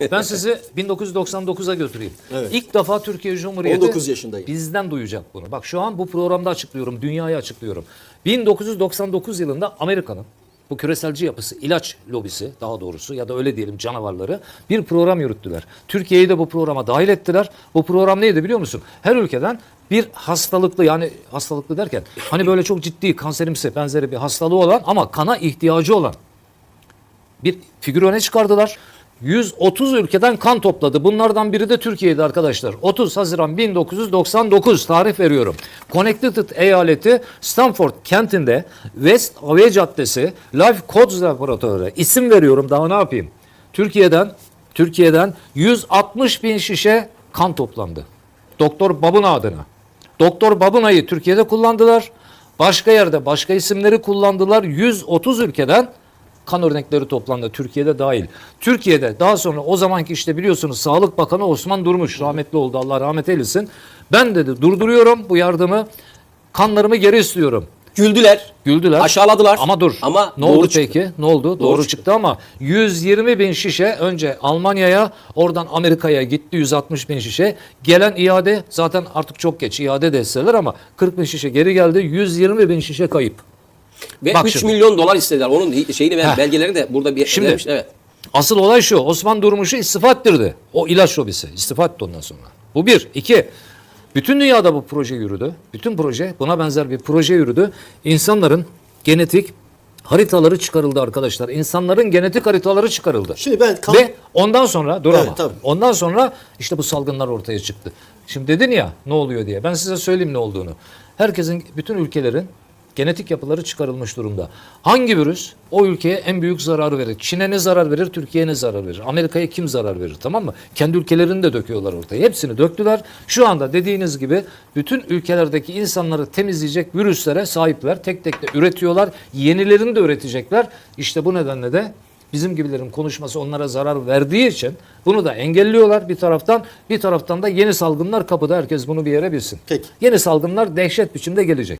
Ben sizi 1999'a götüreyim. Evet. İlk defa Türkiye Cumhuriyeti 19 yaşındayım. bizden duyacak bunu. Bak şu an bu programda açıklıyorum, dünyaya açıklıyorum. 1999 yılında Amerika'nın bu küreselci yapısı, ilaç lobisi daha doğrusu ya da öyle diyelim canavarları bir program yürüttüler. Türkiye'yi de bu programa dahil ettiler. Bu program neydi biliyor musun? Her ülkeden bir hastalıklı yani hastalıklı derken hani böyle çok ciddi kanserimsi benzeri bir hastalığı olan ama kana ihtiyacı olan bir figür öne çıkardılar. 130 ülkeden kan topladı. Bunlardan biri de Türkiye'de arkadaşlar. 30 Haziran 1999 tarih veriyorum. Connecticut eyaleti Stanford kentinde West Ave Caddesi Life Codes Laboratuvarı isim veriyorum daha ne yapayım? Türkiye'den Türkiye'den 160 bin şişe kan toplandı. Doktor Babuna adına. Doktor Babuna'yı Türkiye'de kullandılar. Başka yerde başka isimleri kullandılar. 130 ülkeden kan örnekleri toplandı Türkiye'de dahil. Türkiye'de daha sonra o zamanki işte biliyorsunuz Sağlık Bakanı Osman Durmuş rahmetli oldu Allah rahmet eylesin. Ben dedi durduruyorum bu yardımı kanlarımı geri istiyorum. Güldüler. Güldüler. Aşağıladılar. Ama dur. Ama ne doğru oldu çıktı. peki? Ne oldu? Doğru, çıktı. çıktı. ama 120 bin şişe önce Almanya'ya oradan Amerika'ya gitti 160 bin şişe. Gelen iade zaten artık çok geç iade de etseler ama 40 bin şişe geri geldi 120 bin şişe kayıp. Ve Bak 3 şimdi. milyon dolar istediler. Onun şeyini ben Heh. belgelerini de burada bir Şimdi- vermiş. Evet. Asıl olay şu. Osman Durmuş'u istifa ettirdi. O ilaç lobisi. İstifa etti ondan sonra. Bu bir. iki. Bütün dünyada bu proje yürüdü. Bütün proje buna benzer bir proje yürüdü. İnsanların genetik haritaları çıkarıldı arkadaşlar. İnsanların genetik haritaları çıkarıldı. Şimdi ben kan- Ve ondan sonra dur Evet, ama. tabii. Ondan sonra işte bu salgınlar ortaya çıktı. Şimdi dedin ya ne oluyor diye. Ben size söyleyeyim ne olduğunu. Herkesin bütün ülkelerin genetik yapıları çıkarılmış durumda. Hangi virüs o ülkeye en büyük zararı verir? Çin'e ne zarar verir? Türkiye'ye ne zarar verir? Amerika'ya kim zarar verir? Tamam mı? Kendi ülkelerini de döküyorlar ortaya. Hepsini döktüler. Şu anda dediğiniz gibi bütün ülkelerdeki insanları temizleyecek virüslere sahipler. Tek tek de üretiyorlar. Yenilerini de üretecekler. İşte bu nedenle de bizim gibilerin konuşması onlara zarar verdiği için bunu da engelliyorlar bir taraftan. Bir taraftan da yeni salgınlar kapıda herkes bunu bir yere bilsin. Peki. Yeni salgınlar dehşet biçimde gelecek.